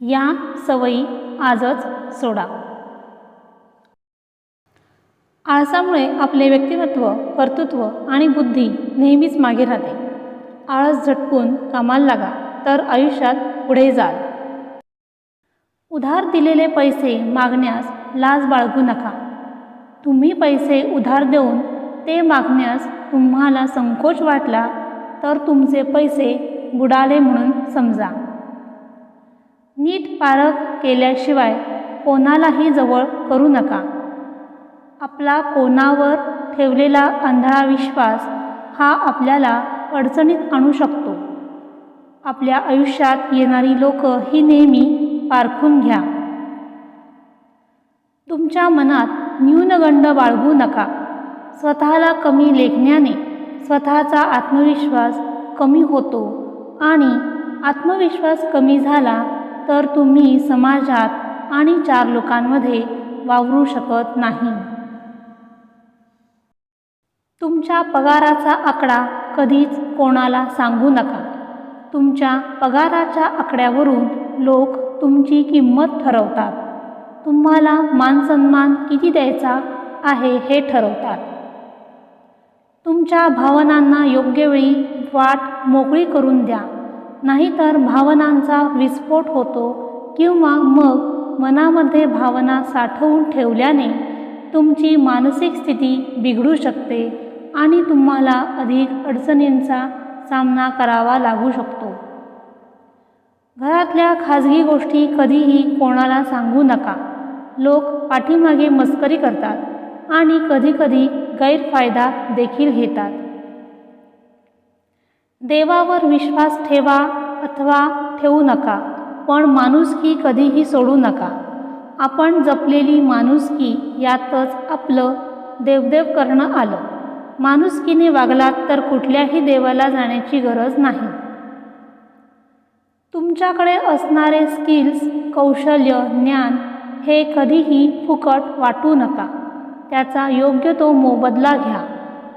या सवयी आजच सोडा. आळसामुळे आपले व्यक्तिमत्व कर्तृत्व आणि बुद्धी नेहमीच मागे राहते. आळस झटकून कामाला लागा तर आयुष्यात पुढे जाल. उधार दिलेले पैसे मागण्यास लाज बाळगू नका. तुम्ही पैसे उधार देऊन ते मागण्यास तुम्हाला संकोच वाटला तर तुमचे पैसे बुडाले म्हणून समजा. नीट पारख केल्याशिवाय कोणालाही जवळ करू नका. आपला कोणावर ठेवलेला आंधळा विश्वास हा आपल्याला अडचणीत आणू शकतो. आपल्या आयुष्यात येणारी लोक ही नेहमी पारखून घ्या. तुमच्या मनात न्यूनगंड बाळगू नका. स्वतःला कमी लेखण्याने स्वतःचा आत्मविश्वास कमी होतो आणि आत्मविश्वास कमी झाला तर तुम्ही समाजात आणि चार लोकांमध्ये वावरू शकत नाही. तुमच्या पगाराचा आकडा कधीच कोणाला सांगू नका. तुमच्या पगाराच्या आकड्यावरून लोक तुमची किंमत ठरवतात. तुम्हाला मानसन्मान किती द्यायचा आहे हे ठरवतात. तुमच्या भावनांना योग्य वेळी वाट मोकळी करून द्या. नाहीतर भावनांचा विस्फोट होतो किंवा मग मनामध्ये भावना साठवून ठेवल्याने तुमची मानसिक स्थिती बिघडू शकते आणि तुम्हाला अधिक अडचणींचा सामना करावा लागू शकतो. घरातल्या खाजगी गोष्टी कधीही कोणाला सांगू नका. लोक पाठीमागे मस्करी करतात आणि कधीकधी गैरफायदा देखील घेतात. देवावर विश्वास ठेवा अथवा ठेवू नका पण माणुसकी कधीही सोडू नका. आपण जपलेली माणुसकी यातच आपलं देवदेव करणं आलं. माणुसकीने वागलात तर कुठल्याही देवाला जाण्याची गरज नाही. तुमच्याकडे असणारे स्किल्स कौशल्य ज्ञान हे कधीही फुकट वाटू नका. त्याचा योग्य तो मोबदला घ्या.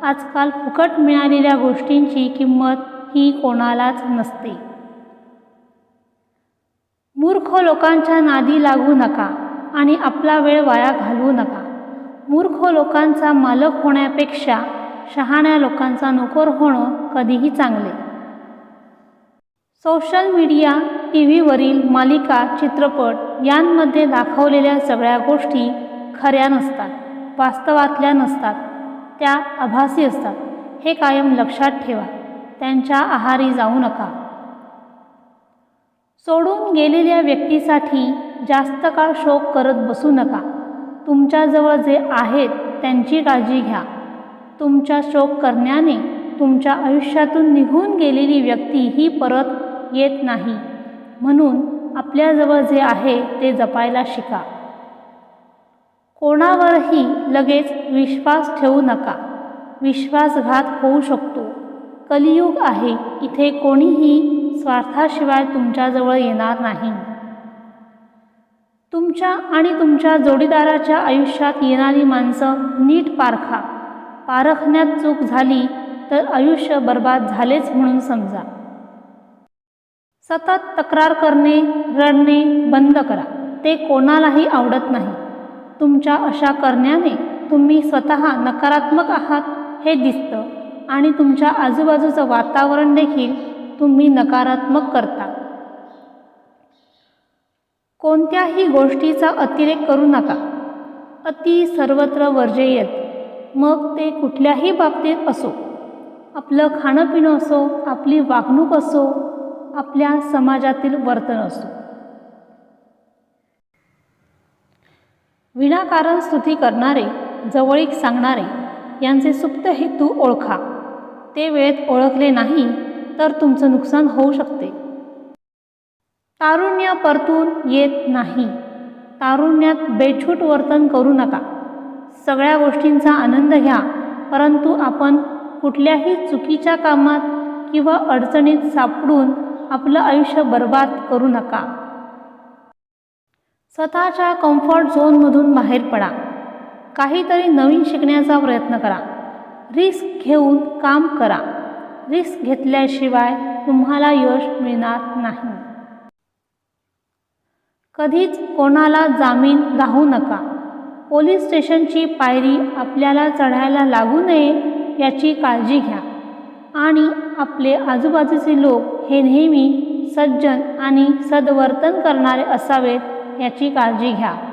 आजकाल फुकट मिळालेल्या गोष्टींची किंमत ही कोणालाच नसते. मूर्ख लोकांच्या नादी लागू नका आणि आपला वेळ वाया घालवू नका. मूर्ख लोकांचा मालक होण्यापेक्षा शहाण्या लोकांचा नोकर होणं कधीही चांगले. सोशल मीडिया टी व्हीवरील मालिका चित्रपट यांमध्ये दाखवलेल्या सगळ्या गोष्टी खऱ्या नसतात वास्तवातल्या नसतात त्या आभासी असतात. हे कायम लक्षात ठेवा. त्यांच्या आहारी जाऊ नका. सोडून गेलेल्या व्यक्तीसाठी जास्त काळ शोक करत बसू नका. तुमच्याजवळ जे आहेत त्यांची काळजी घ्या. तुमच्या शोक करण्याने तुमच्या आयुष्यातून निघून गेलेली व्यक्ती ही परत येत नाही. म्हणून आपल्याजवळ जे आहे ते जपायला शिका. कोणावरही लगेच विश्वास ठेवू नका. विश्वासघात होऊ शकतो. कलियुग आहे. इथे कोणीही स्वार्थाशिवाय तुमच्याजवळ येणार नाही. तुमच्या आणि तुमच्या जोडीदाराच्या आयुष्यात येणारी माणसं नीट पारखा. पारखण्यात चूक झाली तर आयुष्य बर्बाद झालेच म्हणून समजा. सतत तक्रार करणे रडणे बंद करा. ते कोणालाही आवडत नाही. तुमच्या अशा करण्याने तुम्ही स्वतः नकारात्मक आहात हे दिसतं. आणि तुमच्या आजूबाजूचं वातावरण देखील तुम्ही नकारात्मक करता. कोणत्याही गोष्टीचा अतिरेक करू नका. अति सर्वत्र वर्जयेत मग ते कुठल्याही बाबतीत असो. आपलं खाणंपिणं असो आपली वागणूक असो आपल्या समाजातील वर्तन असो. विनाकारण स्तुती करणारे जवळीक सांगणारे यांचे सुप्त हेतू ओळखा. ते वेळेत ओळखले नाही तर तुमचं नुकसान होऊ शकते. तारुण्य परतून येत नाही. तारुण्यात बेछूट वर्तन करू नका. सगळ्या गोष्टींचा आनंद घ्या परंतु आपण कुठल्याही चुकीच्या कामात किंवा अडचणीत सापडून आपलं आयुष्य बर्बाद करू नका. स्वतःच्या कम्फर्ट झोनमधून बाहेर पडा. काहीतरी नवीन शिकण्याचा प्रयत्न करा. रिस्क घेऊन काम करा. रिस्क घेतल्याशिवाय तुम्हाला यश मिळणार नाही. कधीच कोणाला जामीन राहू नका. पोलीस स्टेशनची पायरी आपल्याला चढायला लागू नये याची काळजी घ्या. आणि आपले आजूबाजूचे लोक हे नेहमी सज्जन आणि सद्वर्तन करणारे असावेत याची काळजी घ्या.